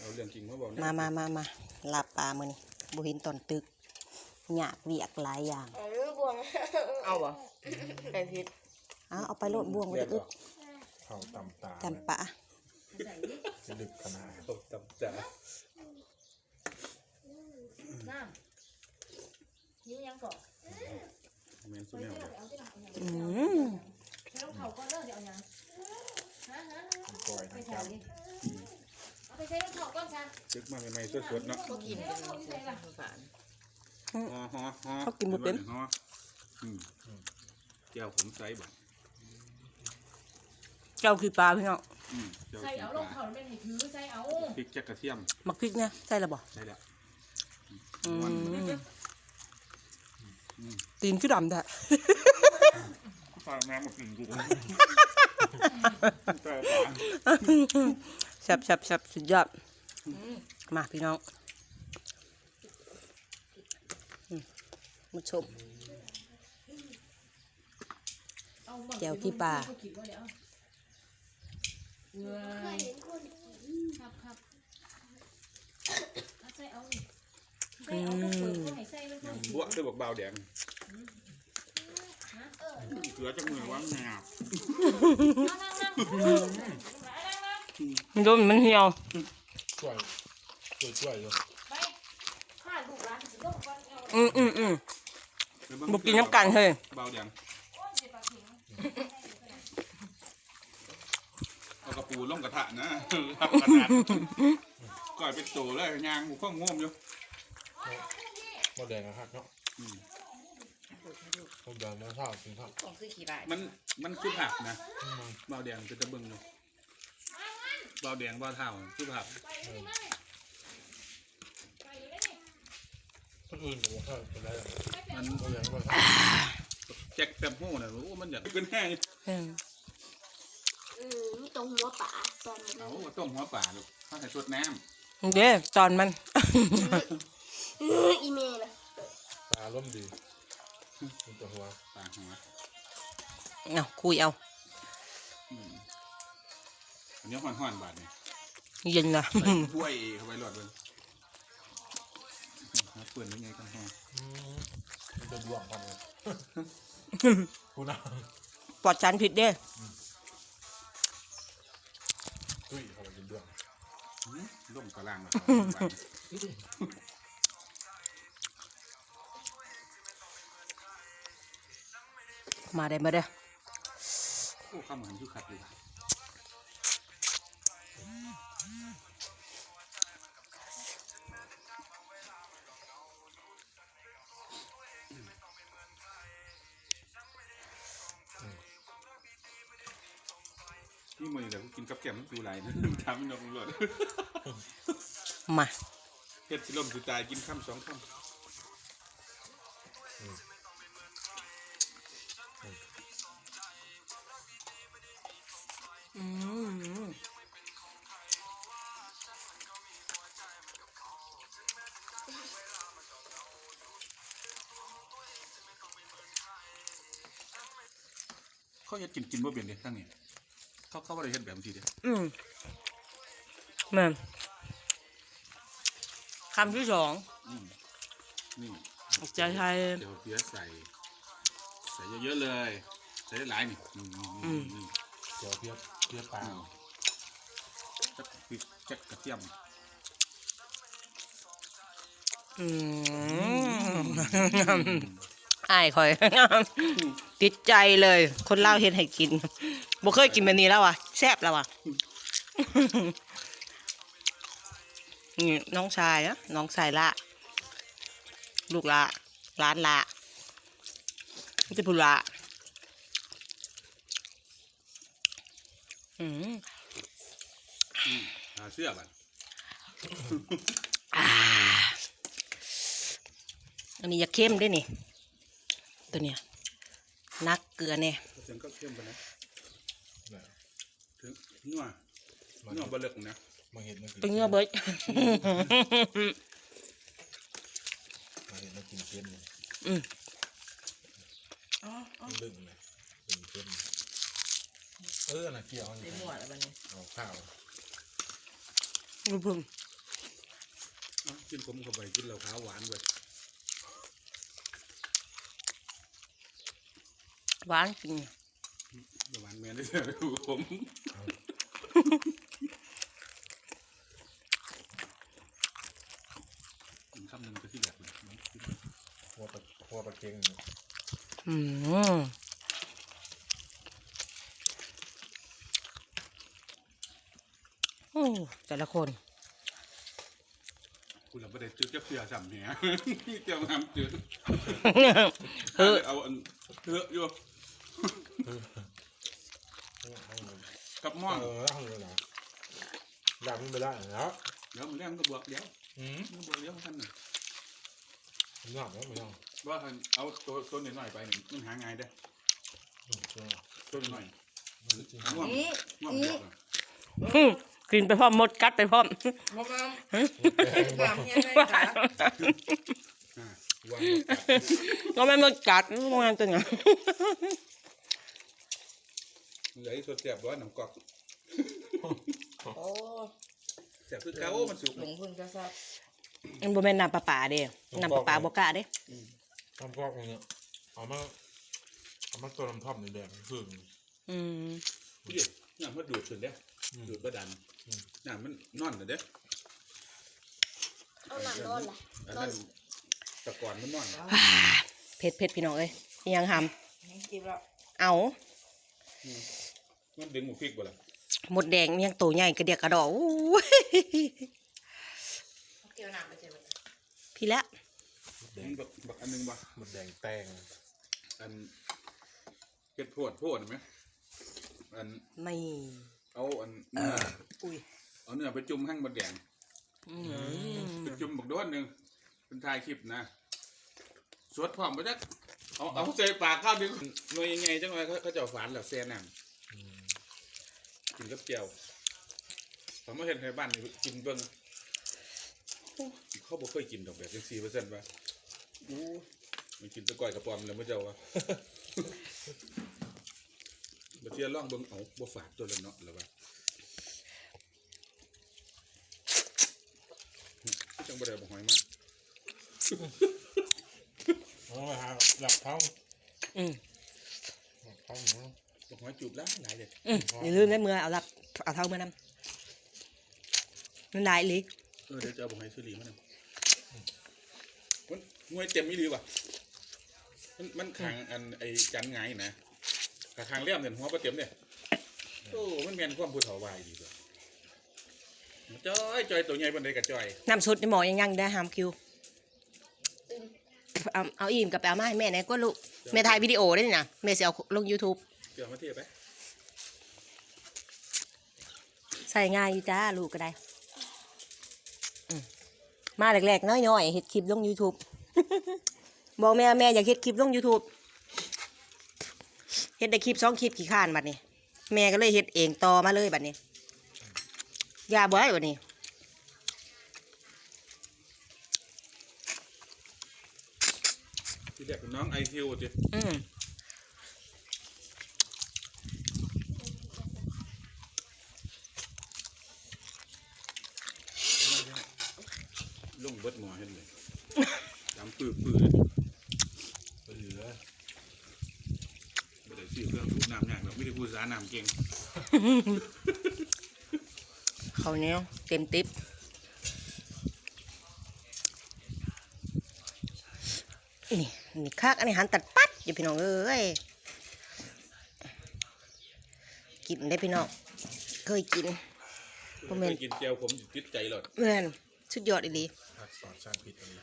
เอาเรื่องจริงมาบอกมามามามาลาบปลามื้อนี้บ่เห็นตอนตึกยากเวียกหลายอย่างเออบวงเอาบ่ไก่พิษเอาเอาไปโลดบ่วงไว้อึดเขาตำตาตำปลาจะดึกขนาดตกตับจ๋าน้ำยิ้มยังก่อนแมนสุดแนวเลยอืมแล้วเขาก็เลิกเดี๋ยวยังฮะฮะก้อยไปนะคใส่รับดิเอาไป ใส่รองเท้าก่อนจ้ะซึกมาใหม่ๆสดๆเนาะก็กินกันสงสารฮอฮอฮอฮออืมเจ้าผมใส่บ่เจ้าคือปลาพี่น้องอืมเจ้าใส่กินเอาปรลาองเท้าไม่ให้ถือใส่เอาพริกแจ็คกระเทียมมักพริกเนี่ยใส่และบ่ใช่แล้วอืมันมตีนคือดำแท้ฝากน้ำมากินกูแต่ปลา แซ่บแซ่บแซ่บสุดยอด มาพี่น้องอืมมาชมเอาบังแก้วที่ปลาเขคิดว่าเดี๋ยวเว้ยครับครับเอาใส่เอานี่ใส่เอาพวกเปลือกพวกให้ใส่มันพวกบวกด้วยบอกเบาแดงเกลือจากมือว่างแนว มันโดนมันเหี่ยวช่วยช่วยช่วยอยู่ไปข้าลูกหลานสิลงก่อนเอาอืมอืมอืมบ่กินน้ำกันเฮ้ยเบาแดงโอ้ยเจ็บปากถึงเอากระปูล่งกระทะนะรับขนาดก่อยเป็นโตเลยยางหูข้องง่วมอยู่มดแดงนะครับเนาะอืมมดแดงมาชอบกินข้าวของคือขี้ได้มันมันคือผักนะอืมเบาแดงเป็นตะเบึงอยู่ เบาแดงเบาเท่าคือผักคนอื่นบอกว่าเขาเป็นไรหรอกมันมดแดงว่าแจ็คแตมโม่น่ะโอ้มันอยากเป็นแห้งอืมอืมตรงหัวป่าตอนนี้เอาต้มหัวป่าลูกข้าวใส่สดน้เด้ตอนมันอีเมลนะตาร่มดีมันตัวหัวำป่าหัวเอาคุยเอา อืม อันนี้ห่อนๆบาทนี่เย็นนะ ใส่ถ้วยเข้าไปหลอดเลยหาเปื่อนยังไงกันฮะอืมมันจะดวงพันเลยกูน่าปลอดสารผิดเด้ตุ้ยเขาไปกินดวงหืมล่มกระลังมามาได้มาเด้อ โอ้ข้าวหมันคือขัดเลยว่ะ นี่มือแต่กูกินกับแกมมันดูไรนะทำมันนกหลดมาเฮ็ดสิลมสิตายกินข้ามสองข้าม เขาเฮ็ดกินกินบ่เป็นเด้ทั้งนี้เขาเขาบ่ได้เฮ็ดแบบนี้เด้อืมแม่นคำที่สองอืมนี่จะใช้เดี๋ยวเพี้ยใส่ ใส่เยอะๆเลย ใส่หลายๆนี่อืมอืมอืมเดี๋ยวเพียบเพียบปลาจักพริกจักกระเทียมอืม อายคอย ติดใจเลย คนเล่าวเฮ็ดให้กินบ่เคยกินแบบนี้แล้วอะแซ่บแล้วอะ นี่น้องชายนะน้องชายละ ลูกละร้านละไม่ใช่ผู้ละอืมอืมหาเสื้อบัดอันนี้อยาเข้มด้วยนี่ ตัวเนี้ยนักเกลือเนี่ยเสียงก็เข้มไปนะเนี่ยถึงนัวมันนัวบ่เลิกนะมาเห็นมันกินเป็นเงือเบิดมาเห็นมันกินเค็มเลยอืมมันลึ่งเลยกินเค็มเออน่ะเกี่ยวมันใส่หมวดอะไรบัดนี้เอาข้าวอื้อพึ่งเอากินขมเข้าไปกินเหล้าขาวหวานเว้ย หวานจริงหวานแม่นได้แต่ขมกินคำหนึ่งก็ที่แบบเลยหัวตะหัวตะเกียงอืมโอ้แต่ละคนคุณเราไม่ได้จืดจะเสียสัมเนี่ยเจ้าน้ำจืดเออเอาอันเถอะอยู่ กับหม้อเออห้องเลยนะอยากมันไปได้แล้วเดี๋ยวมันเรื่องก็บวกเดี๋ยวอืมมันบวกเดี๋ยวท่านหนึ่งยากแล้วไม่ต้องว่าท่านเอาตัวตัวหน่อยๆไปหนึ่งมันหาง่ายได้อตัวหน่อยๆง่วงง่วงเดียวอะอืมกินไปพร้อมหมดกัดไปพร้อมมอมแกงถามยังไงคะอ่าวางก็ไม่หมดกัดมองตัวเนี้ ยเหลืออีกตัวเสียบว่าน้ำกอกโอ้เสียบคือเก้ามันสุกหลงทุนจะซับมันบ่แม่นน้ำปลาป่าเด้น้ำปลาป่าบ่กล้าเด้ทำกอกอย่างเงี้ยเอามาเอามาตัวน้ำท่อมในแดงพึ่งอืมเดี๋ยวน้ำมันดูดขึ้นเด้อดูดประดันน้ำมันนอนน่ะเด้อเอาหนังนอนล่ะอันนั้นแตะกอนมันนอนเผ็ดเผ็ดพี่น้องเอ้ยอิหยังหให้กินแล้วำเอา มันดึงหมูพริกบ่ล่ะหมดแดงอิหยังตัวใหญ่กระเดียกกระดอกอู้ยเกี่ยวหนักไปเจอพี่ละแดมังนบักบักอันหนึงบ่หมดแดงแตงอันเก็ดโพดโพดเห็นไหมอันไม่เอาอันเนื้ออุ้ยเอาเนื้อไปจุ่มข้างบดแดงอืมไปจุ่มบักโดนหนึ่งเป็นถ่ายคลิปนะสวดพร้อมไปจักเอาเอาใส่ปากข้าวดึงหน่วยยังไงจังเลยเขาเขาจะเอาฝานแล้วแซ่น้ำ กินกับเจียวผมมาเห็นในบ้านนี่กินเบิ่งเขาบอกเคยกินดอกแบบสี่เปอร์เซ็นต์ป่ะอู้มันกินแตะก้อยกระป๋อมแล้วไม่เจ้าวะบัเทียล่องเบิ่งเอาบ่ฝาดตัวละเนาะหรือว่าจังบ่ได้บ่หอยมากเอาไปหาหลักท้องอืมหลักท้องเนาะ บ่หอยจูบหลายหลายเลยอืมอย่าลืมได้เมื่อเอาลับเอาเท้ามือนำมันหลายอีหลิเออเดี๋ยวจะเอาบ่หอยซื้อหลีมานำมันงวยเต็มอีหลีว่ะมันมันขางอันไอ้จันไงายนะกะขางเลี่ยมเนี่ยหัวบ่เต็มเนี่ยโอ้มันแม่นความผู้เฒ่าวายดีกว่าจ้อยจ้อยตัวใหญ่ปานใดก็จ้อยน้ำชุดนี่หมอยังยังได้หามคิว เอาเอาอิ่มกับแปลมาให้แม่ไหนก็ลูกแม่ถ่ายวิดีโอได้นี่นะแม่สิเอาลง YouTube เดี๋ยวมาเทียบไปใส่ง่ายอยู่จ้าลูกก็ได้อืมมาแรกๆน้อยๆเฮ็ดคลิปลง YouTube บอกแม่แม่อยากเฮ็ดคลิปลง YouTube เฮ็ดได้คลิปสองคลิปกี่ข้านบัดนี้ แม่ก็เลยเฮ็ดเองต่อมาเลยบัดนี้อย่าบ่อยบัดนี้ที่แรกเป็นน้องไอคิวจิอืม เบิดหมอเห็นเลยจำปื้อปื้อไปเหลือไม่ได้ซื้อเครื่องสูบน้ำยากหรอกไม่ได้พูดสาน้ำเก่งข้าวเหนียวเต็มติ๊บนี่นี่คักอันนี้หันตัดปัดอยู่พี่น้องเอ้ยกินได้พี่น้องเคยกินบ่แม่นเคยกินแก้วผมติดใจหลอดเพื่อนสุดยอดอีหลี ผักปลอดสารพิษอะไร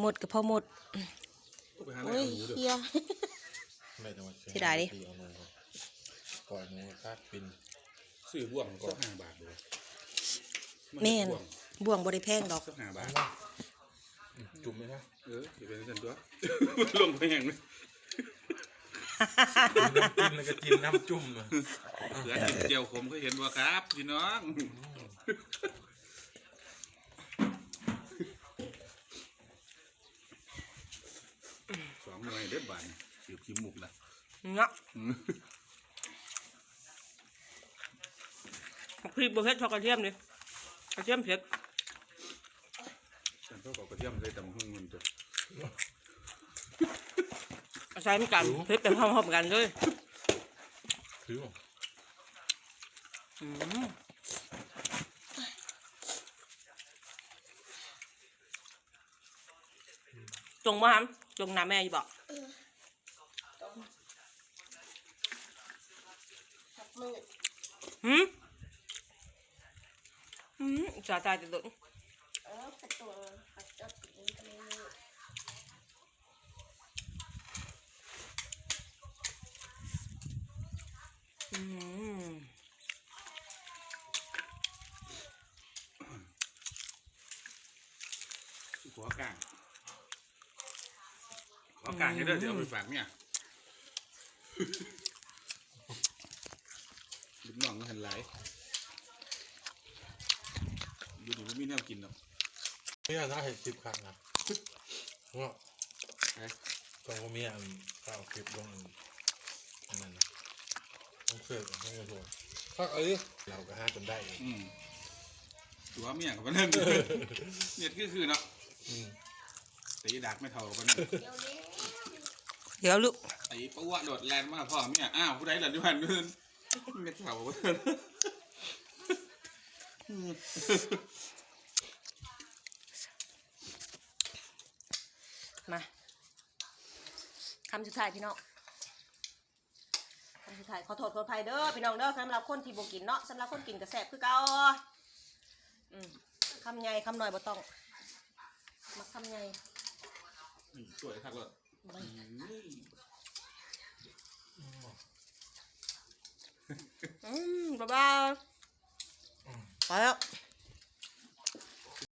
หมดกับพ่อหมดก็ไปหาอะไรโอ้ยเอาหนูเด้อเฮียไม่ต้องมาเสียดายดิเอาหน่อยครับปล่อยหนูคาดปินซื้อบ่วงสักห้าบาทเลยแม่นบ่วงบ่วงบริแพงดอกสักห้าบาท จุ่มไหมนะเออสิเป็นสันตัว ลงไปแห้งเลยกิ นน้ำกินแล้วก็กินน้ำจุ่มเลยเหลือกินเจียวผมก็เห็นว่าครับพี่น้องสองหน่วยเด็ดบานสืบขี้มุกละเนาะอืมพริกบ่เผ็ดเทอกกระเทียมนี่กระเทียมเผ็ดฉันก็บอกกระเทียมใส่ตำหุ่งมันตัว ใส่มันกันเผ็ดเป็นพร้อมๆกันเลยถือบ่อืมจงบ่ฮัมจงน้ำแม่อยู่บอกขับมือหืมหืมจ่าตายจะโดนเออประตูขับจอดติดกันเลย อืม หัวกลางหัวกลางนี่เด้อเดี๋ยวเอาไปฝากเนี่ยลูกน้องมันหันหลายอยู่ดีมันมีแนวกินเนาะนี่น่าเห็นคลิปครั้งนะว่าไอ้ตอนผมมีอันข้าวคลิปลงอันนั้นนะ ต้องเสิร์ฟต้องมาชวนถ้าเอ้ยเราก็ห้าจนได้เองอืมตัวเมียกับมันนั่นเนี่ยคือคือเนาะอืมตีดักไม่เท่ากันนั่นเดี๋ยวนี้เดี๋ยวลูกไอ้ปะวะโดดแลนมาพ่อเมียอ้าวผู้ใดหล่ะด้วยหันเงินไม่เท่ากันมาคำสุดท้ายพี่น้องคำ สุดท้ายขอโทษขออภัยเด้อพี่น้องเด้อสำหรับคนที่บ่กินเนาะสำหรับคนกินกระแสบคือเก่าอืมคำใหญ่คำหน่อยบ่ต้องมาคำใหญ่นี่สวยทักรถไม่อืมบ๊ายบายไปแล้ว